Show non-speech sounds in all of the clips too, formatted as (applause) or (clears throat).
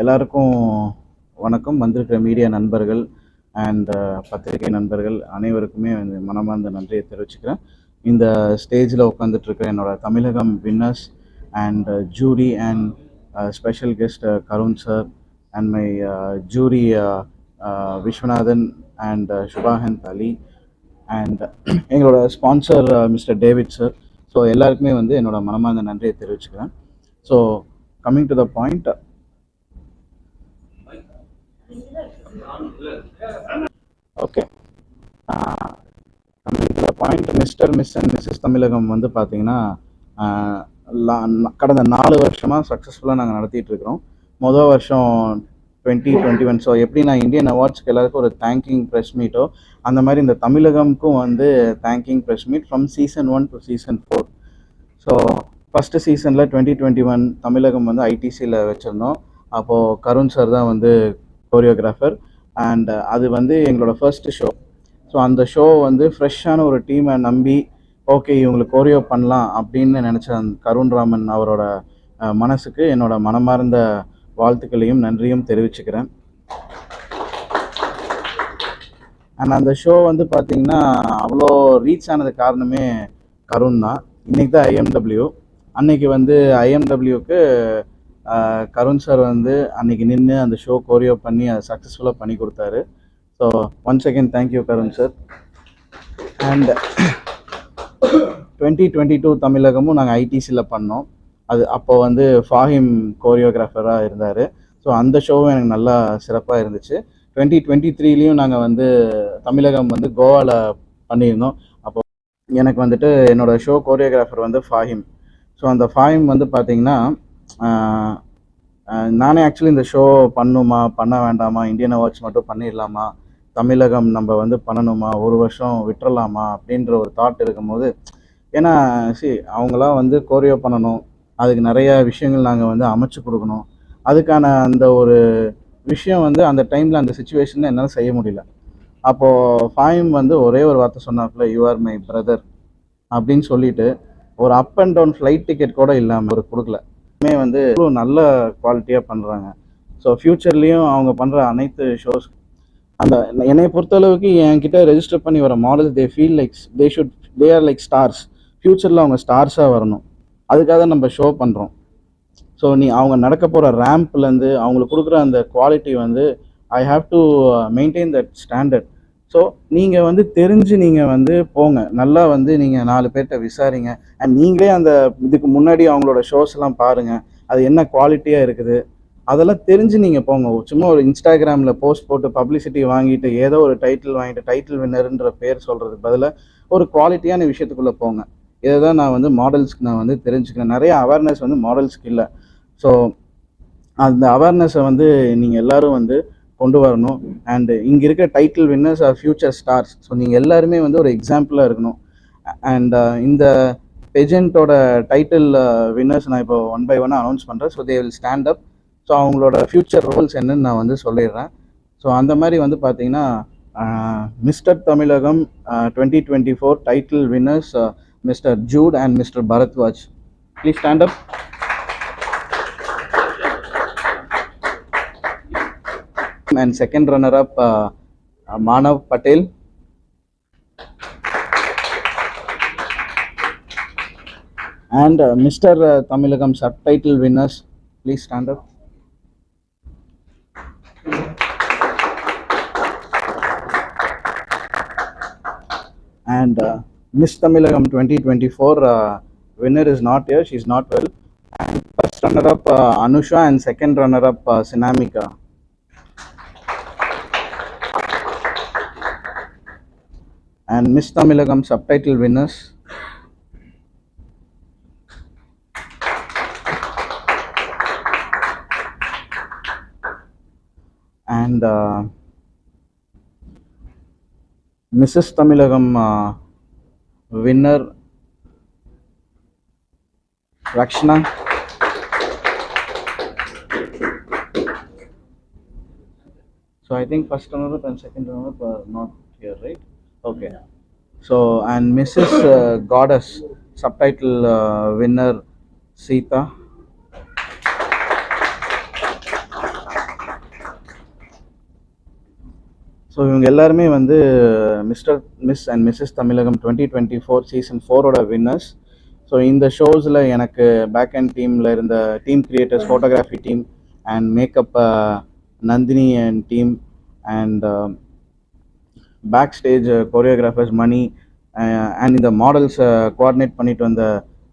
எல்லாருக்கும் வணக்கம். வந்திருக்கிற மீடியா நண்பர்கள் அண்ட் uh, பத்திரிகை நண்பர்கள் அனைவருக்குமே வந்து மனமார்ந்த நன்றியை தெரிவிச்சுக்கிறேன். இந்த ஸ்டேஜில் உட்காந்துட்ருக்கிற என்னோடய என்னோட Tamilagam winners and uh, jury and special guest Karun sir and my jury uh, Viswanathan and Subhahanth Ali and (clears throat) எங்களோட sponsor mister David sir so எல்லாருக்குமே வந்து என்னோட மனமார்ந்த நன்றியை தெரிவிச்சுக்கிறேன். So coming to the point okay தமிழகத்தில் point mister miss and missus Tamilagam வந்து பார்த்தீங்கன்னா கடந்த நாலு வருஷமாக சக்ஸஸ்ஃபுல்லாக நாங்கள் நடத்திட்டு இருக்கிறோம். மொதல் வருஷம் டுவெண்ட்டி டுவெண்ட்டி ஒன் ஸோ எப்படி நான் இந்தியன் அவார்ட்ஸ்க்கு எல்லாருக்கும் ஒரு தேங்கிங் ப்ரெஸ் மீட்டோ அந்த மாதிரி இந்த தமிழகம்க்கும் வந்து thanking press meet from season one to season four so first சீசனில் டுவெண்ட்டி டுவெண்ட்டி ஒன் தமிழகம் வந்து ஐடிசியில் வச்சுருந்தோம். அப்போது கருண் சார் தான் வந்து கோரியோகிராஃபர் அண்ட் uh, அது வந்து எங்களோட ஃபர்ஸ்ட் ஷோ ஸோ அந்த ஷோ வந்து ஃப்ரெஷ்ஷான ஒரு டீமை நம்பி ஓகே இவங்களுக்கு கோரியோ பண்ணலாம் அப்படின்னு நினச்ச அந்த கருண் ராமன் அவரோட மனசுக்கு என்னோட மனமார்ந்த வாழ்த்துக்களையும் நன்றியும் தெரிவிச்சுக்கிறேன். அண்ட் அந்த ஷோ வந்து பார்த்தீங்கன்னா அவ்வளோ ரீச் ஆனது காரணமே கருண் தான். இன்றைக்கி தான் ஐஎம்டபிள்யூ அன்னைக்கு வந்து ஐஎம்டபிள்யூக்கு கருண் சார் வந்து அன்னைக்கு நின்று அந்த ஷோ கோரியோ பண்ணி அதை சக்ஸஸ்ஃபுல்லாக பண்ணி கொடுத்தாரு. So once again thank you Karun sir and twenty twenty two தமிழகமும் நாங்கள் ஐடிசியில் பண்ணோம். அது அப்போ வந்து ஃபாஹிம் கோரியோகிராஃபராக இருந்தார். ஸோ அந்த ஷோவும் எனக்கு நல்லா சிறப்பாக இருந்துச்சு. டுவெண்ட்டி டுவெண்ட்டி த்ரீலேயும் நாங்கள் வந்து தமிழகம் வந்து கோவாவில் பண்ணியிருந்தோம். அப்போ எனக்கு வந்துட்டு என்னோடய ஷோ கோரியோகிராஃபர் வந்து ஃபாஹிம். ஸோ அந்த ஃபாஹிம் வந்து பார்த்தீங்கன்னா நானே ஆக்சுவலி இந்த ஷோ பண்ணுமா பண்ண வேண்டாமா இந்தியன் அவார்ட்ஸ் மட்டும் பண்ணிடலாமா தமிழகம் நம்ம வந்து பண்ணணுமா ஒரு வருஷம் விட்டுறலாமா அப்படின்ற ஒரு தாட் இருக்கும்போது ஏன்னா சி அவங்களாம் வந்து கோரியோ பண்ணணும் அதுக்கு நிறைய விஷயங்கள் நாங்கள் வந்து அமைச்சு கொடுக்கணும். அதுக்கான அந்த ஒரு விஷயம் வந்து அந்த டைமில் அந்த சுச்சுவேஷனில் என்னால் செய்ய முடியல. அப்போது ஃபாயிம் வந்து ஒரே ஒரு வார்த்தை சொன்னாப்புல யூ ஆர் மை பிரதர் அப்படின்னு சொல்லிட்டு ஒரு up and down flight ticket கூட இல்லாமல் ஒரு கொடுக்கல. மே வந்து இவ்வளோ நல்ல குவாலிட்டியாக பண்ணுறாங்க ஸோ ஃப்யூச்சர்லேயும் அவங்க பண்ணுற அனைத்து ஷோஸ் அந்த என்னை பொறுத்தளவுக்கு என்கிட்ட ரெஜிஸ்டர் பண்ணி வர models they feel like they should they are like stars ஃப்யூச்சரில் அவங்க ஸ்டார்ஸாக வரணும். அதுக்காக தான் நம்ம ஷோ பண்ணுறோம் ஸோ நீ அவங்க நடக்க போகிற ரேம்ப்லேருந்து அவங்களுக்கு கொடுக்குற அந்த குவாலிட்டி வந்து I have to maintain that standard so நீங்கள் வந்து தெரிஞ்சு நீங்கள் வந்து போங்க. நல்லா வந்து நீங்கள் நாலு பேர்கிட்ட விசாரிங்க. அண்ட் நீங்களே அந்த இதுக்கு முன்னாடி அவங்களோட ஷோஸ் எல்லாம் பாருங்கள் அது என்ன குவாலிட்டியாக இருக்குது. அதெல்லாம் தெரிஞ்சு நீங்கள் போங்க. சும்மா ஒரு இன்ஸ்டாகிராமில் போஸ்ட் போட்டு பப்ளிசிட்டி வாங்கிட்டு ஏதோ ஒரு டைட்டில் வாங்கிட்டு டைட்டில் வின்னருன்ற பேர் சொல்கிறதுக்கு பதிலாக ஒரு குவாலிட்டியான விஷயத்துக்குள்ளே போங்க. இதை தான் நான் வந்து மாடல்ஸ்க்கு நான் வந்து தெரிஞ்சுக்கிறேன். நிறைய அவேர்னஸ் வந்து மாடல்ஸ்க்கு இல்லை. ஸோ அந்த அவேர்னஸை வந்து நீங்கள் எல்லோரும் வந்து கொண்டு வரணும். அண்டு இங்கே இருக்க title winners are future stars so நீங்கள் எல்லாருமே வந்து ஒரு எக்ஸாம்பிளாக இருக்கணும். அண்ட் uh, இந்த பெஜென்ட்டோட டைட்டில் வின்னர்ஸ் நான் இப்போ ஒன் பை ஒன்னாக அனௌன்ஸ் பண்ணுறேன் so they will stand up so அவங்களோட ஃப்யூச்சர் ரோல்ஸ் என்னன்னு நான் வந்து சொல்லிடுறேன். ஸோ அந்த மாதிரி வந்து பார்த்தீங்கன்னா uh, mister Tamilagam twenty twenty four title winners mister Jude and mister Bharadwaj please stand up and second runner up uh, uh, Manav Patel. And uh, Mr. Uh, Tamilagam subtitle winners, please stand up. And uh, Miss Tamilagam 2024 uh, winner is not here, she's not well. And first runner up uh, Anusha and second runner up uh, Sinamika. And Miss Tamilagam subtitle winners. And uh, Mrs. Tamilagam uh, winner Rakshana. So I think first runner up and second runner up are not here, right? Okay so and missus goddess subtitle winner Seetha so இவங்க எல்லாருமே வந்து mister miss and missus Tamilagam twenty twenty four season ஃபோரோட winners so இந்த ஷோஸில் எனக்கு back and டீமில் இருந்த team creators photography team and makeup Nandini and team and backstage choreographers Mani and இந்த மாடல்ஸை கோஆர்டினேட் uh, பண்ணிட்டு வந்த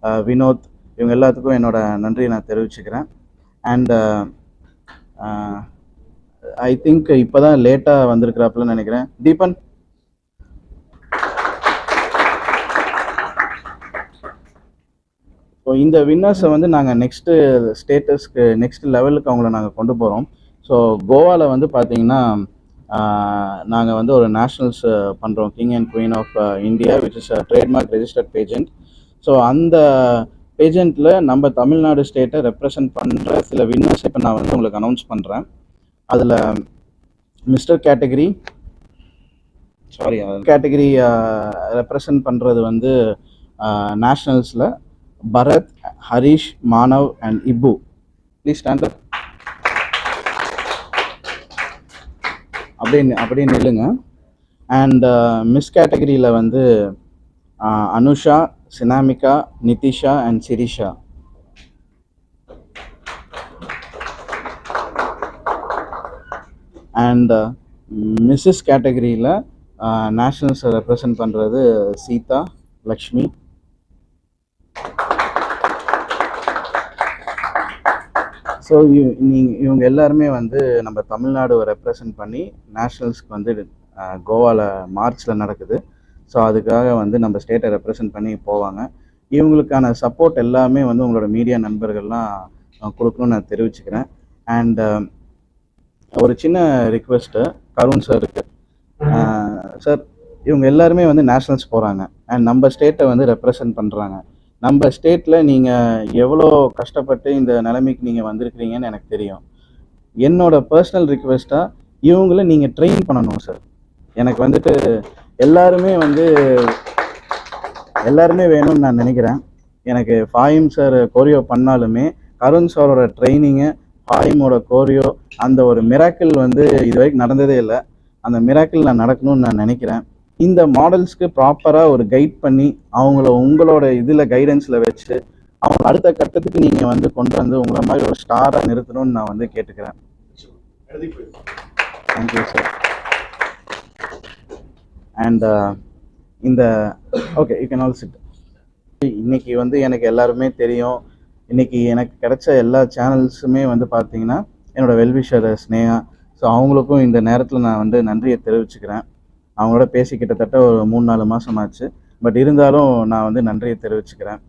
uh, வினோத் இவங்க எல்லாத்துக்கும் என்னோட நன்றியை நான் தெரிவிச்சுக்கிறேன். அண்ட் ஐ uh, திங்க் இப்போ தான் லேட்டாக வந்திருக்கிறாப்புல நினைக்கிறேன். தீபன்? ஸோ இந்த வின்னர்ஸை வந்து நாங்கள் நெக்ஸ்ட்டு ஸ்டேட்டஸ்க்கு நெக்ஸ்ட் லெவலுக்கு அவங்கள நாங்கள் கொண்டு போகிறோம் ஸோ கோவாவில் வந்து பார்த்தீங்கன்னா நாங்கள் வந்து ஒரு நேஷ்னல்ஸ் பண்ணுறோம் king and queen of India which is trademark registered pageant so அந்த பேஜெண்ட்டில் நம்ம தமிழ்நாடு ஸ்டேட்டை ரெப்ரசன்ட் பண்ணுற சில வின்னர்ஸ் இப்போ நான் வந்து உங்களுக்கு அனௌன்ஸ் பண்ணுறேன் அதில் mister category sorry category represent பண்ணுறது வந்து நேஷ்னல்ஸில் Bharath Harish Manav and Ippu please stand அப்படின்னு அப்படியே நில்லுங்க அண்ட் மிஸ் கேட்டகரியில் வந்து uh, Anusha Sinamika Nithisha and Sirisha. And missus கேட்டகரியில் நேஷனல்ஸை ரெப்ரசன்ட் பண்ணுறது சீதா லக்ஷ்மி. ஸோ நீங்கள் இவங்க எல்லாருமே வந்து நம்ம தமிழ்நாடு ரெப்ரசன்ட் பண்ணி நேஷ்னல்ஸ்க்கு வந்து கோவாவில் மார்ச்சில் நடக்குது. ஸோ அதுக்காக வந்து நம்ம ஸ்டேட்டை ரெப்ரசன்ட் பண்ணி போவாங்க. இவங்களுக்கான சப்போர்ட் எல்லாமே வந்து உங்களோட மீடியா நண்பர்கள்லாம் கொடுக்கணும்னு நான் தெரிவிச்சுக்கிறேன். அண்ட் ஒரு சின்ன ரிக்வெஸ்ட்டு கருண் சாருக்கு சார் இவங்க எல்லாருமே வந்து நேஷ்னல்ஸ் போகிறாங்க அண்ட் நம்ம ஸ்டேட்டை வந்து ரெப்ரசன்ட் பண்ணுறாங்க நம்ம ஸ்டேட்டில் நீங்கள் எவ்வளோ கஷ்டப்பட்டு இந்த நிலைமைக்கு நீங்கள் வந்திருக்கிறீங்கன்னு எனக்கு தெரியும். என்னோட பர்சனல் ரிக்வெஸ்ட்டாக இவங்கள நீங்கள் ட்ரெயின் பண்ணணும் சார் எனக்கு வந்துட்டு எல்லாருமே வந்து எல்லாருமே வேணும்னு நான் நினைக்கிறேன். எனக்கு ஃபாயிம் சார் கோரியோ பண்ணாலுமே கருண் சாரோட ட்ரைனிங்கு ஃபாயிமோட கோரியோ அந்த ஒரு மிராக்கிள் வந்து இது வரைக்கும் நடந்ததே இல்லை. அந்த மிராக்கிள் நான் நடக்கணும்னு நான் நினைக்கிறேன். இந்த மாடல்ஸ்க்கு ப்ராப்பராக ஒரு கைட் பண்ணி அவங்கள உங்களோட இதில் கைடன்ஸில் வச்சு அவங்க அடுத்த கட்டத்துக்கு நீங்கள் வந்து கொண்டு வந்து உங்களை மாதிரி ஒரு ஸ்டாராக நிறுத்தணும்னு நான் வந்து கேட்டுக்கிறேன். தேங்க்யூ சார் அண்ட் இந்த okay you can all sit இன்னைக்கு வந்து எனக்கு எல்லாருமே தெரியும். இன்னைக்கு எனக்கு கிடைச்ச எல்லா சேனல்ஸுமே வந்து பார்த்தீங்கன்னா என்னோட வெல்விஷர் ஸ்னேகா ஸோ அவங்களுக்கும் இந்த நேரத்தில் நான் வந்து நன்றியை தெரிவிச்சுக்கிறேன். அவங்களோட பேசி கிட்டத்தட்ட ஒரு மூணு நாலு மாதம் ஆச்சு பட் இருந்தாலும் நான் வந்து நன்றியை தெரிவிச்சுக்கிறேன்.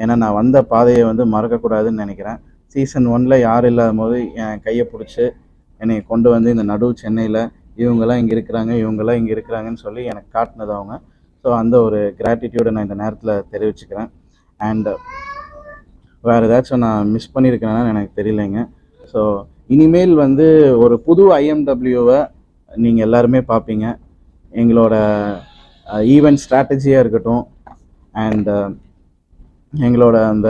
ஏன்னா நான் வந்த பாதையை வந்து மறக்கக்கூடாதுன்னு நினைக்கிறேன். சீசன் ஒன்ல யார் இல்லாத போது என் கையை பிடிச்சி என்னை கொண்டு வந்து இந்த நடு சென்னையில் இவங்கெல்லாம் இங்கே இருக்கிறாங்க இவங்கெல்லாம் இங்கே இருக்கிறாங்கன்னு சொல்லி எனக்கு காட்டினது அவங்க. ஸோ அந்த ஒரு கிராட்டிடியூடை நான் இந்த நேரத்தில் தெரிவிச்சுக்கிறேன். அண்ட் வேறு ஏதாச்சும் நான் மிஸ் பண்ணியிருக்கிறேன்னா எனக்கு தெரியலைங்க. ஸோ இனிமேல் வந்து ஒரு புது ஐஎம்டபிள்யூவை நீங்கள் எல்லாருமே பார்ப்பீங்க. எங்களோட ஈவெண்ட் ஸ்ட்ராட்டஜியாக இருக்கட்டும் அண்ட் எங்களோட அந்த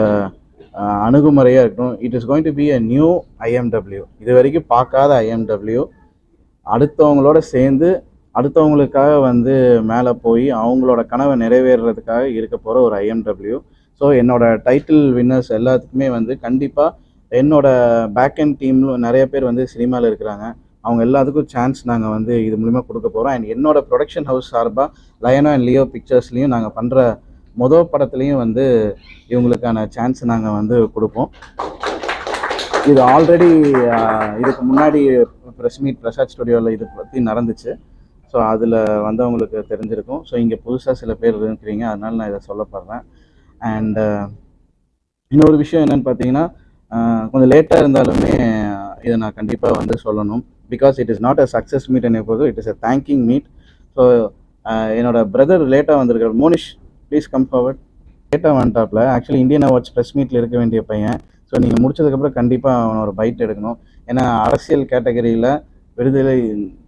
அணுகுமுறையாக இருக்கட்டும் it is going to be a new IMW இது வரைக்கும் பார்க்காத ஐஎம்டபிள்யூ அடுத்தவங்களோட சேர்ந்து அடுத்தவங்களுக்காக வந்து மேலே போய் அவங்களோட கனவை நிறைவேறுறதுக்காக இருக்க போகிற ஒரு ஐஎம்டபிள்யூ ஸோ என்னோட டைட்டில் வின்னர்ஸ் எல்லாத்துக்குமே வந்து கண்டிப்பாக என்னோட பேக் அண்ட் டீமில் நிறைய பேர் வந்து சினிமாவில் இருக்கிறாங்க. அவங்க எல்லாத்துக்கும் சான்ஸ் நாங்கள் வந்து இது மூலிமா கொடுக்க போகிறோம் அண்ட் என்னோட ப்ரொடக்ஷன் ஹவுஸ் சார்பாக லயனோ அண்ட் லியோ பிக்சர்ஸ்லையும் நாங்கள் பண்ணுற மொதல் படத்துலையும் வந்து இவங்களுக்கான சான்ஸ் நாங்கள் வந்து கொடுப்போம். இது ஆல்ரெடி இதுக்கு முன்னாடி ப்ரெஸ் மீட் பிரசாத் ஸ்டுடியோவில் இது பற்றி நடந்துச்சு. ஸோ அதில் வந்து அவங்களுக்கு தெரிஞ்சிருக்கும். ஸோ இங்கே புதுசாக சில பேர் இருக்கிறீங்க. அதனால் நான் இதை சொல்லப்படுறேன் அண்டு இன்னொரு விஷயம் என்னன்னு பார்த்தீங்கன்னா கொஞ்சம் லேட்டாக இருந்தாலுமே இதை நான் கண்டிப்பாக வந்து சொல்லணும். Because it is not a success meet என்ன போது it is a thanking meet so என்னோட பிரதர் லேட்டாக வந்திருக்கார். மோனிஷ் ப்ளீஸ் கம் ஃபார்வர்ட் லேட்டாக வந்துட்டாப்பில் ஆக்சுவலி இந்தியன் அவார்ட்ஸ் ப்ரெஸ் மீட்டில் இருக்க வேண்டிய பையன். ஸோ நீங்கள் முடிச்சதுக்கப்புறம் கண்டிப்பாக அவனை ஒரு பைட் எடுக்கணும். ஏன்னா அரசியல் கேட்டகரியில் விடுதலை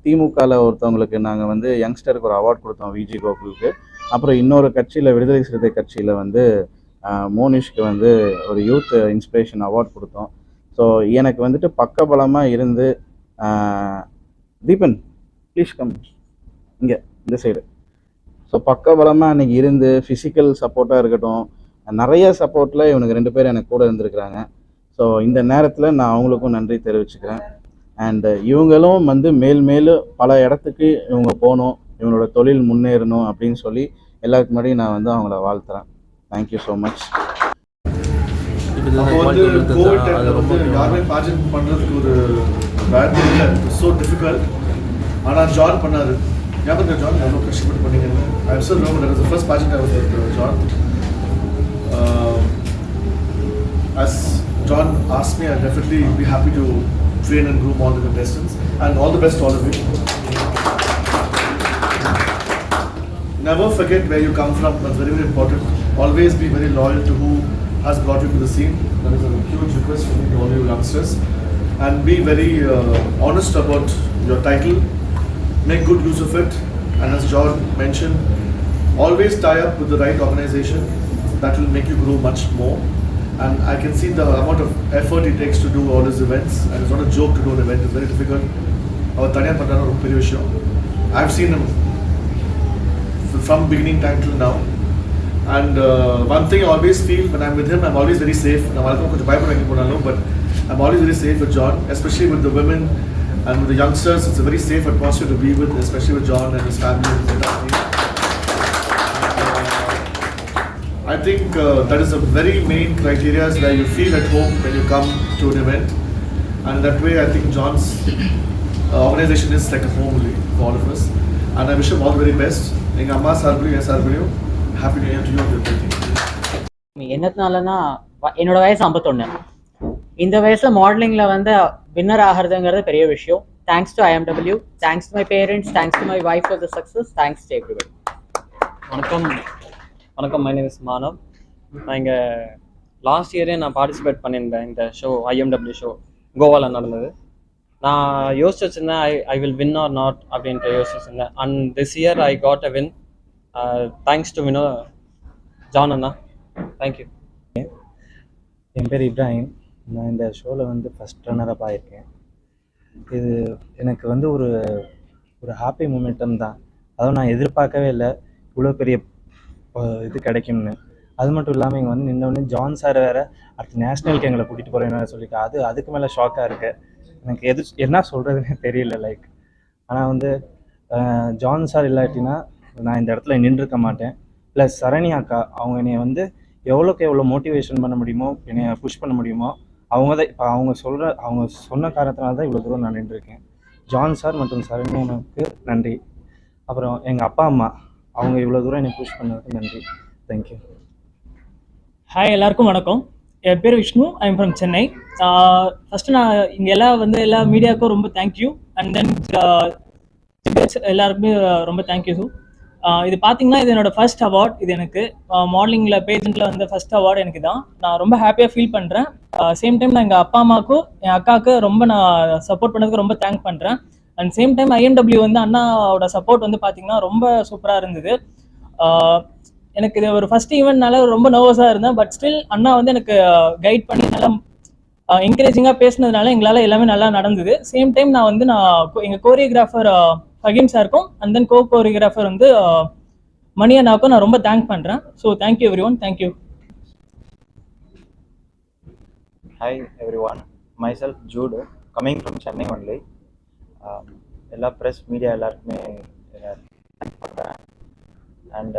திமுகவில் ஒருத்தவங்களுக்கு நாங்கள் வந்து யங்ஸ்டருக்கு ஒரு அவார்ட் கொடுத்தோம் விஜி கோகுலுக்கு. அப்புறம் இன்னொரு கட்சியில் விடுதலை சிறுத்தை கட்சியில் வந்து uh, மோனிஷ்க்கு வந்து ஒரு யூத் இன்ஸ்பிரேஷன் அவார்ட் கொடுத்தோம். ஸோ எனக்கு வந்துட்டு பக்கபலமாக இருந்து தீபன் ப்ளீஸ் கம் இங்கே இந்த சைடு ஸோ பக்கபலமாக அன்றைக்கி இருந்து ஃபிசிக்கல் சப்போர்ட்டாக இருக்கட்டும் நிறைய சப்போர்ட்டில் இவனுக்கு ரெண்டு பேர் எனக்கு கூட இருந்திருக்கிறாங்க. ஸோ இந்த நேரத்தில் நான் அவங்களுக்கும் நன்றி தெரிவிச்சுக்கிறேன். அண்டு இவங்களும் வந்து மேல் மேலும் பல இடத்துக்கு இவங்க போகணும் இவங்களோட தொழில் முன்னேறணும் அப்படின்னு சொல்லி எல்லாருக்கு முன்னாடி நான் வந்து அவங்கள வாழ்த்துறேன். தேங்க்யூ ஸோ மச் அப்போ வந்து கோவிட் டைம்ல வந்து யாருமே பாஜன் பண்றதுக்கு ஒரு வேலை இல்லை ஸோ டிஃபிகல்ட் ஆனால் ஜான் பண்ணாரு ஞாபகம் இருக்கா ஜான் எவ்வளோ கஷ்டப்பட்டு பண்ணீங்கன்னு I sir no that is first பாஜன் I was John as John asked me, I'd definitely be happy to train and groom all the contestants and all the best to all of you. Never forget where you come from, that's very, very important. Always be very loyal to who has brought you to the scene. That is a huge request for me to all you youngsters. And be very uh, honest about your title. Make good use of it. And as John mentioned, always tie up with the right organization. That will make you grow much more. And I can see the amount of effort it takes to do all these events. And it's not a joke to do an event, it's very difficult. அவர் தனியாக பண்ணுறாரு ரொம்ப பெரிய விஷயம் I've seen him from beginning time till now. And uh, one thing I always feel when I'm with him, I'm always very safe. நான் வழக்கம் கொஞ்சம் பயப்படுறேன் போனாலும் but I'm always very safe with John, especially with the women and with the youngsters. It's a very safe atmosphere to be with, especially with John and his family and his entire team. Uh, I think uh, that is a very main criteria is where you feel at home when you come to an event. And that way, I think John's uh, organization is like a home only for all of us. And I wish him all the very best. எங்கள் அம்மா சார்பிலையும் என் சார்பிலையும் happy new year to you everything என்னத்தினாலனா வ- என்னோட வயசு ஐம்பத்தொன்று இந்த வயசுல மாடலிங்ல வந்து winner ஆகிறதுங்கிறது பெரிய விஷயம். Thanks to IMW thanks to my parents thanks to my wife for the success thanks to everybody வணக்கம். வணக்கம் மை நேம் இஸ் மானவ் நான் இங்கே லாஸ்ட் இயரே நான் பார்ட்டிசிபேட் பண்ணியிருந்தேன் இந்த ஷோ ஐஎம்டபிள்யூ ஷோ கோவாவில் நடந்தது. நான் யோசிச்சு வச்சிருந்தேன் I I will win or not அப்படின்ட்டு யோசிச்சு வச்சிருந்தேன் and this year I got a win thanks to Vino John Anna. Thank you என் பேர் இப்ராஹிம். நான் இந்த ஷோவில் வந்து ஃபஸ்ட் ரன்னரப் ஆகியிருக்கேன் இது எனக்கு வந்து ஒரு ஒரு ஹாப்பி மூமெண்டம் தான். அதுவும் நான் எதிர்பார்க்கவே இல்லை. இவ்வளோ பெரிய இது கிடைக்கும்னு. அது மட்டும் இல்லாமல் இங்கே வந்து நின்னோடனே ஜான் சார் வேறு அடுத்து நேஷ்னலுக்கு எங்களை கூட்டிகிட்டு போகிறேன்னு சொல்லியிருக்கா அது அதுக்கு மேலே ஷாக்காக இருக்குது எனக்கு எது என்ன சொல்கிறதுனே தெரியல லைக் ஆனால் வந்து ஜான் சார் இல்லாட்டினா நான் இந்த இடத்துல நின்றுருக்க மாட்டேன். ப்ளஸ் சரணி அக்கா அவங்க என்னை வந்து எவ்வளோக்கு எவ்வளோ மோட்டிவேஷன் பண்ண முடியுமோ என்னை புஷ் பண்ண முடியுமோ அவங்க தான் இப்போ அவங்க சொல்கிற அவங்க சொன்ன காரணத்தினால தான் இவ்வளோ தூரம் நான் நின்றுருக்கேன். ஜான் சார் மற்றும் சரணி உனக்கு நன்றி. அப்புறம் எங்கள் அப்பா அம்மா அவங்க இவ்வளோ தூரம் என்னை புஷ் பண்ணதுக்கு நன்றி. தேங்க்யூ ஹாய் எல்லாருக்கும் வணக்கம். என் பேர் Vishnu I am from Chennai first நான் இங்கே எல்லாம் வந்து எல்லா மீடியாவுக்கும் ரொம்ப தேங்க்யூ அண்ட் தென் எல்லாருக்குமே ரொம்ப தேங்க்யூ இது பார்த்தீங்கன்னா இது என்னோட ஃபர்ஸ்ட் அவார்ட் இது எனக்கு மாடலிங்கில் பேஜெண்ட்டில் வந்து ஃபர்ஸ்ட் அவார்டு எனக்கு தான். நான் ரொம்ப ஹாப்பியாக ஃபீல் பண்ணுறேன் சேம் டைம் நான் எங்கள் அப்பா அம்மாவுக்கும் என் அக்காவுக்கு ரொம்ப நான் சப்போர்ட் பண்ணதுக்கு ரொம்ப தேங்க் பண்ணுறேன் அண்ட் சேம் டைம் ஐஎம்டபிள்யூ வந்து அண்ணாவோட சப்போர்ட் வந்து பார்த்தீங்கன்னா ரொம்ப சூப்பராக இருந்தது. எனக்கு இது ஒரு ஃபர்ஸ்ட் ஈவெண்ட்னால ரொம்ப நர்வஸாக இருந்தேன். பட் ஸ்டில் அண்ணா வந்து எனக்கு கைட் பண்ணி நல்லா என்கரேஜிங்காக பேசினதுனால எங்களால் எல்லாமே நல்லா நடந்தது. சேம் டைம் நான் வந்து நான் எங்கள் கோரியோகிராஃபர் ஃபகீம் சாருக்கும் அண்ட் தென் கோ கோரியோகிராஃபர் வந்து மணி அண்ணாவுக்கும் நான் ரொம்ப தேங்க் பண்ணுறேன் so thank you everyone thank you hi everyone myself Jude coming from Chennai only எல்லா ப்ரெஸ் மீடியா எல்லாருக்குமே பண்ணுறேன் அண்ட்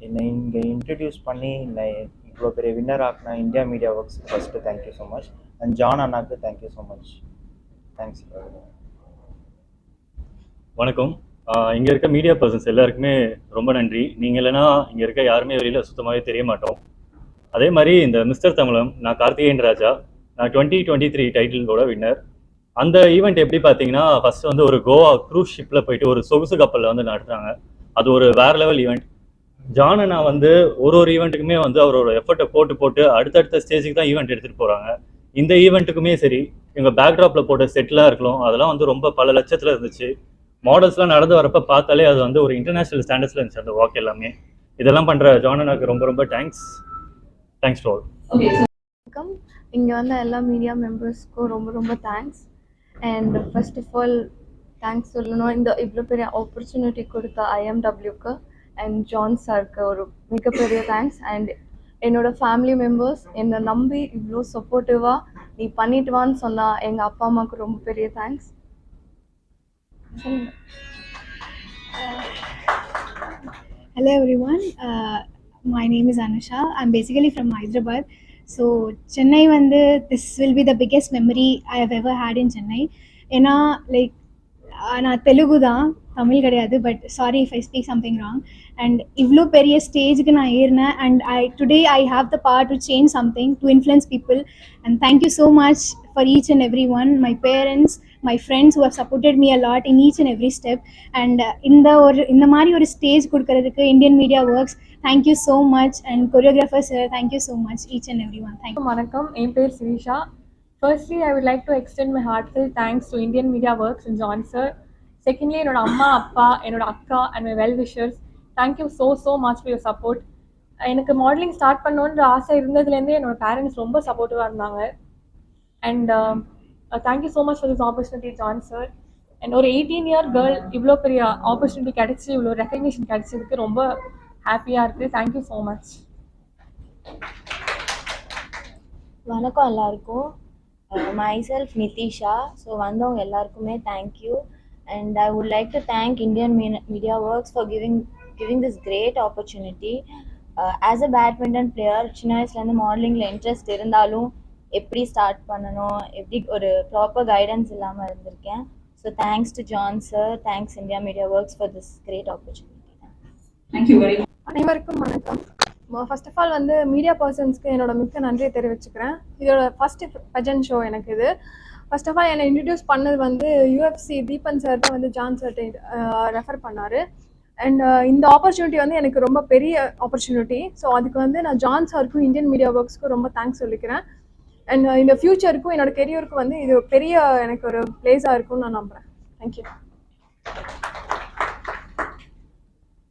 என்னை இங்கே இன்ட்ரடியூஸ் பண்ணி என்னை இவ்வளோ பெரிய winner ஆக்குனா India media works first thank you so much and John அண்ணாக்கு thank you so much thanks வணக்கம். இங்கே இருக்க மீடியா பர்சன்ஸ் எல்லாருக்குமே ரொம்ப நன்றி. நீங்கள் இல்லைன்னா இங்கே இருக்க யாருமே வெளியில் சுத்தமாகவே தெரிய மாட்டோம். அதே மாதிரி இந்த மிஸ்டர் தமிழம் நான் கார்த்திகேயன் ராஜா நான் டுவெண்ட்டி டுவெண்ட்டி த்ரீ டைட்டிலோட வின்னர் அந்த ஈவெண்ட் எப்படி பார்த்தீங்கன்னா ஃபர்ஸ்ட் வந்து ஒரு கோவா க்ரூஸ் ஷிப்பில் போயிட்டு ஒரு சொகுசு கப்பலில் வந்து நடத்துறாங்க. அது ஒரு வேற லெவல் ஈவெண்ட் ஜான் நான் வந்து ஒரு ஒரு ஈவெண்ட்டுக்குமே வந்து அவரோட எஃபர்ட்டை போட்டு போட்டு அடுத்தடுத்த ஸ்டேஜுக்கு தான் ஈவெண்ட் எடுத்துகிட்டு போகிறாங்க இந்த ஈவெண்ட்டுக்குமே சரி இவங்க பேக்ட்ராப்ல போட்ட செட்டிலாக இருக்கலாம். அதெல்லாம் வந்து ரொம்ப பல லட்சத்தில் இருந்துச்சு. மாடல்ஸ்லாம் நடந்து வரப்ப பார்த்தாலே அது வந்து ஒரு இன்டர்நேஷனல் ஸ்டாண்டர்ட்ஸ்ல இருந்துச்சு அந்த வாக் எல்லாமே. இதெல்லாம் பண்ற ஜானனாக்கு ரொம்ப ரொம்ப தேங்க்ஸ் தேங்க்ஸ் டு ஆல் வணக்கம் இங்கே வந்த எல்லா மீடியா மெம்பர்ஸ்க்கும் ரொம்ப ரொம்ப thanks and first of all thanks சொல்லணும். இந்த இவ்வளோ பெரிய ஆப்பர்ச்சுனிட்டி கொடுத்த ஐஎம்டபிள்யூக்கு அண்ட் ஜான் சாருக்கு ஒரு மிகப்பெரிய தேங்க்ஸ் அண்ட் என்னோட ஃபேமிலி மெம்பர்ஸ் என்னை நம்பி இவ்வளோ சப்போர்ட்டிவாக நீ பண்ணிட்டு வான்னு சொன்னா எங்கள் அப்பா அம்மாவுக்கு ரொம்ப பெரிய thanks Hello everyone. Uh, my name is Anusha. I'm basically from Hyderabad. So Chennai வந்து this will be the biggest memory I have ever had in Chennai. ஏன்னா லைக் நான் தெலுங்கு தான் தமிழ் கிடையாது but sorry if I speak something wrong and இவ்வளோ பெரிய ஸ்டேஜுக்கு நான் ஏறினேன் and I today I have the power to change something to influence people and thank you so much for each and every one my parents my friends who have supported me a lot in each and every step and இந்த ஒரு இந்த மாதிரி ஒரு stage கொடுக்கறதுக்கு Indian media works thank you so much and choreographer sir thank you so much each and every one thank you வணக்கம். என் பேர் Sirisha. Firstly I would like to extend my heartful thanks to Indian media works and John sir secondly என்னோட அம்மா அப்பா என்னோட அக்கா and my well wishers thank you so so much for your support எனக்கு modelling start பண்ணணுன்ற ஆசை இருந்ததுலேருந்தே என்னோட பேரண்ட்ஸ் ரொம்ப சப்போர்ட்டிவாக இருந்தாங்க. And thank you so much for this opportunity John sir and ஒரு எயிட்டீன் இயர் கேர்ள் இவ்வளோ பெரிய ஆப்பர்ச்சுனிட்டி கிடச்சி இவ்வளோ ரெக்கக்னிஷன் கிடச்சதுக்கு ரொம்ப ஹாப்பியாக இருக்குது தேங்க்யூ ஸோ மச் வணக்கம் எல்லாருக்கும். மை செல்ஃப் நிதிஷா ஸோ வந்தவங்க எல்லாருக்குமே thank you and I would like to thank Indian media works for giving giving this great opportunity as a badminton player சின்ன வயசுலேருந்து மாடலிங்கில் இன்ட்ரெஸ்ட் இருந்தாலும் எப்படி ஸ்டார்ட் பண்ணணும் எப்படி ஒரு ப்ராப்பர் கைடன்ஸ் இல்லாமல் இருந்திருக்கேன். So thanks to John sir thanks India media works for this great opportunity அனைவருக்கும் வணக்கம். ஃபர்ஸ்ட் ஆஃப் ஆல் வந்து மீடியா பர்சன்ஸ்க்கு என்னோட மிக்க நன்றியை தெரிவிச்சுக்கிறேன். இதோட ஃபர்ஸ்ட் பஜன் ஷோ எனக்கு இது. ஃபர்ஸ்ட் ஆஃப் ஆல் என்னை இன்ட்ரடியூஸ் பண்ணது வந்து யூஎஃப்சி தீபன் சார் தான் வந்து ஜான் சார் ரெஃபர் பண்ணார். அண்ட் இந்த ஆப்பர்ச்சுனிட்டி வந்து எனக்கு ரொம்ப பெரிய ஆப்பர்ச்சுனிட்டி ஸோ அதுக்கு வந்து நான் ஜான் சாருக்கும் இந்தியன் மீடியா ஒர்க்ஸ்க்கும் ரொம்ப தேங்க்ஸ் சொல்லிக்கிறேன். அண்ட் இந்த ஃப்யூச்சருக்கும் என்னோட கெரியருக்கும் வந்து இது பெரிய எனக்கு ஒரு பிளேஸாக இருக்கும்னு நான் நம்புகிறேன் thank you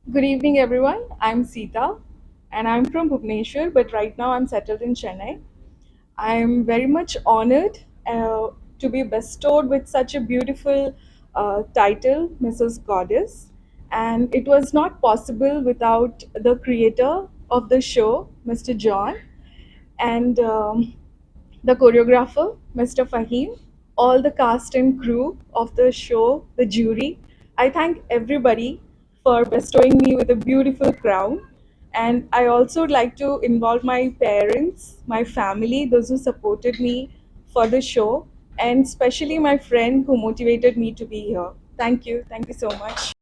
Good evening, everyone. I'm Sita, and I'm from Bhubaneswar, but right now I'm settled in Chennai. I'm very much honored uh, to be bestowed with such a beautiful uh, title, Mrs. Goddess. And it was not possible without the creator of the show, Mr. John, and um, the choreographer, Mr. Fahim, all the cast and crew of the show, the jury. I thank everybody for bestowing me with a beautiful crown. And I also would like to involve my parents, my family, those who supported me for the show, and especially my friend who motivated me to be here. Thank you. Thank you so much.